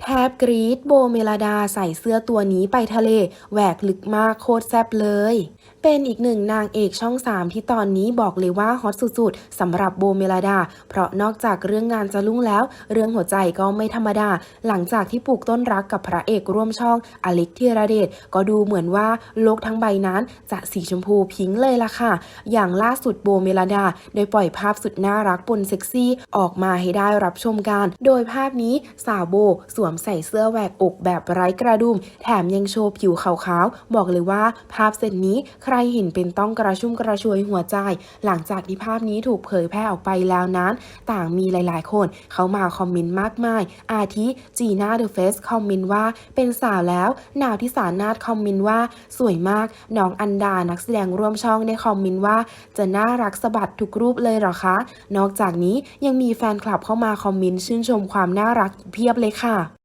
แทบกรีดโบเมลาดาใส่เสื้อตัวนี้ไปทะเลแหวกลึกมากโคตรแซ่บเลย เป็นอีกหนึ่งนางเอกช่อง 3 ที่ตอนนี้บอกเลยว่าฮอตสุดๆสำหรับโบเมลาดา เพราะนอกจากเรื่องงานจะลุ่งแล้ว เรื่องหัวใจก็ไม่ธรรมดา หลังจากที่ปลูกต้นรักกับพระเอกร่วมช่องอเล็กธีรเดชก็ดูเหมือนว่าโลกทั้งใบนั้นจะสีชมพูพิงค์เลยล่ะค่ะ อย่างล่าสุดโบเมลาดาได้ปล่อยภาพสุดน่ารักปนเซ็กซี่ออกมาให้ได้รับชมกัน โดยภาพนี้สาวโบสวมใส่เสื้อแหวกอกแบบไร้กระดุม แถมยังโชว์ผิวขาวๆ บอกเลยว่าภาพเซตนี้ใครเห็นเป็นต้องกระชุ่มกระชวยหัวใจ หลังจากที่ภาพนี้ถูกเผยแพร่ออกไปแล้วนั้น ต่างมีหลายๆ คนเขามาคอมเมนต์มากมาย อาทิจีน่าเดอะเฟสคอมเมนต์ว่าเป็นสาวแล้วนาวที่สานาทคอมเมนต์ว่าสวยมากน้องอันดานักแสดงร่วมช่องได้คอมเมนต์ว่า จะน่ารักสะบัดทุกรูปเลยเหรอคะ นอกจากนี้ยังมีแฟนคลับเข้ามาคอมเมนต์ชื่นชมความน่ารักเพียบเลยค่ะ